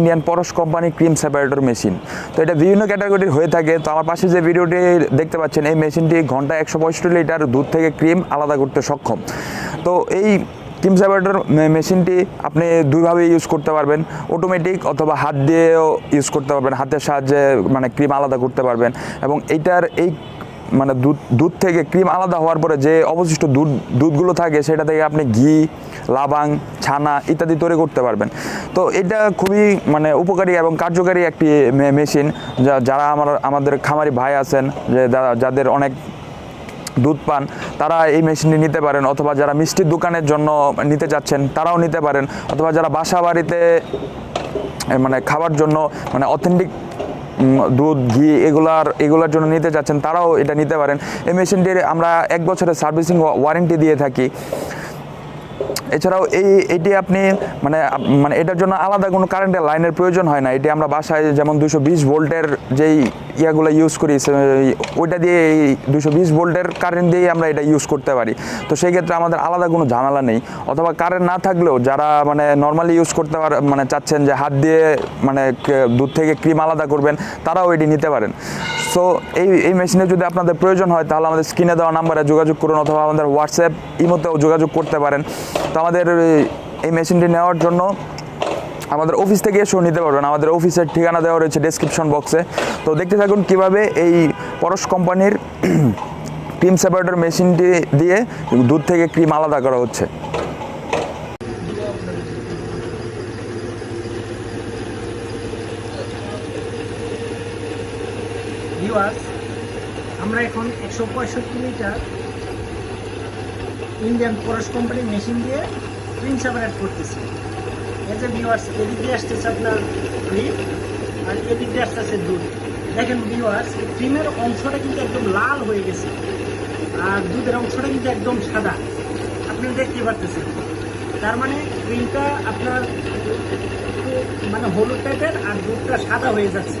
Indian Paras company cream separator machine তো এটা বিভিন্ন ক্যাটাগরির হয়ে থাকে। তো আমার পাশে যে ভিডিওটি দেখতে পাচ্ছেন, এই মেশিনটি ঘন্টায় একশো পঁয়ষট্টি লিটার দুধ থেকে ক্রিম আলাদা করতে সক্ষম। তো এই ক্রিম সেপারেটর মেশিনটি আপনি দুইভাবে ইউজ করতে পারবেন। অটোমেটিক অথবা হাত দিয়েও ইউজ করতে পারবেন। হাতের সাহায্যে মানে ক্রিম আলাদা করতে পারবেন। এবং এইটার এই মানে দুধ দুধ থেকে ক্রিম আলাদা হওয়ার পরে যে অবশিষ্ট দুধ, দুধগুলো থাকে সেটা থেকে আপনি ঘি, লাবাং, ছানা ইত্যাদি তৈরি করতে পারবেন। তো এটা খুবই মানে উপকারী এবং কার্যকারী একটি মেশিন যা, যারা আমার, আমাদের খামারি ভাই আছেন, যে যা- যাদের অনেক দুধ পান, তারা এই মেশিনটি নিতে পারেন অথবা যারা মিষ্টির দোকানের জন্য নিতে চাচ্ছেন তারাও নিতে পারেন। অথবা যারা বাসা বাড়িতে মানে খাবার জন্য মানে অথেন্টিক দুধ, ঘি এগুলার, এগুলোর জন্য নিতে চাচ্ছেন তারাও এটা নিতে পারেন। এই মেশিনটির আমরা এক বছরের সার্ভিসিং ওয়ারেন্টি দিয়ে থাকি। এছাড়াও এই, এটি আপনি মানে মানে এটার জন্য আলাদা কোনো কারেন্টের লাইনের প্রয়োজন হয় না। এটি আমরা বাসায় যেমন দুশো বিশ ভোল্টের যেই ইয়াগুলো ইউজ করি ওইটা দিয়ে এই দুশো বিশ ভোল্টের কারেন্ট দিয়েই আমরা এটা ইউজ করতে পারি। তো সেই ক্ষেত্রে আমাদের আলাদা কোনো ঝামেলা নেই। অথবা কারেন্ট না থাকলেও যারা মানে নর্মালি ইউজ করতে পার মানে চাচ্ছেন যে হাত দিয়ে মানে দুধ থেকে ক্রিম আলাদা করবেন, তারাও এটি নিতে পারেন। সো এই এই মেশিনে যদি আপনাদের প্রয়োজন হয়, তাহলে আমাদের স্ক্রিনে দেওয়া নাম্বারে যোগাযোগ করুন অথবা আমাদের হোয়াটসঅ্যাপ ইমোতেও যোগাযোগ করতে পারেন। তো আমাদের এই- মেশিনটি নেওয়ার জন্য আমাদের অফিস থেকে এসেও নিতে পারবেন। আমাদের অফিসের ঠিকানা দেওয়া রয়েছে ডেসক্রিপশন বক্সে তো দেখতে থাকুন কীভাবে এই পরশ কোম্পানির ক্রিম সেপারেটর মেশিনটি দিয়ে দুধ থেকে ক্রিম আলাদা করা হচ্ছে। ভিউয়ার্স আমরা এখন একশো পঁয়ষট্টি লিটার ইন্ডিয়ান পরশ কোম্পানির মেশিন দিয়ে ক্রিম সেপারেট করতেছি। এই যে ভিউয়ার্স এদিক আসতেছে আপনার ক্রিম আর এদিক আসতেছে দুধ দেখেন ভিউয়ার্স ক্রিমের অংশটা কিন্তু একদম লাল হয়ে গেছে আর দুধের অংশটা কিন্তু একদম সাদা। আপনি দেখতে পারতেছেন। তার মানে ক্রিমটা আপনার মানে হলুদ টাইপের আর দুধটা সাদা হয়ে যাচ্ছে।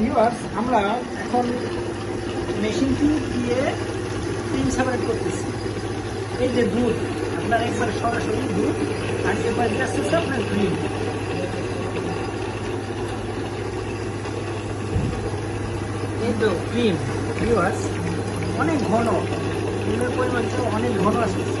ভিউয়ার্স আমরা এখন মেশিনটি দিয়ে ক্রিম সেপারেট করতেছি। এই যে দুধ আপনার একবারে সরাসরি দুধ আর এবার আসতেছে আপনার ক্রিম এই তো ক্রিম ভিউয়ার্স অনেক ঘন। ক্রিমের পরিমাণটা অনেক ঘন আসতেছে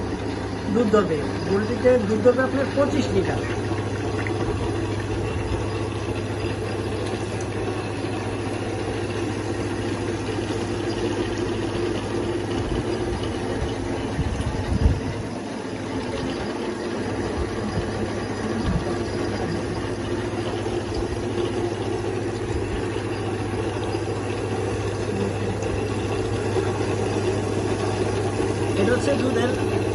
দুধ ধরবে পোলট্রিতে দুধ ধরবে আপনার পঁচিশ লিটার। এটা হচ্ছে দুধের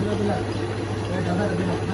দিয়ে দিন। দেখি আবার দিয়ে দিলাম।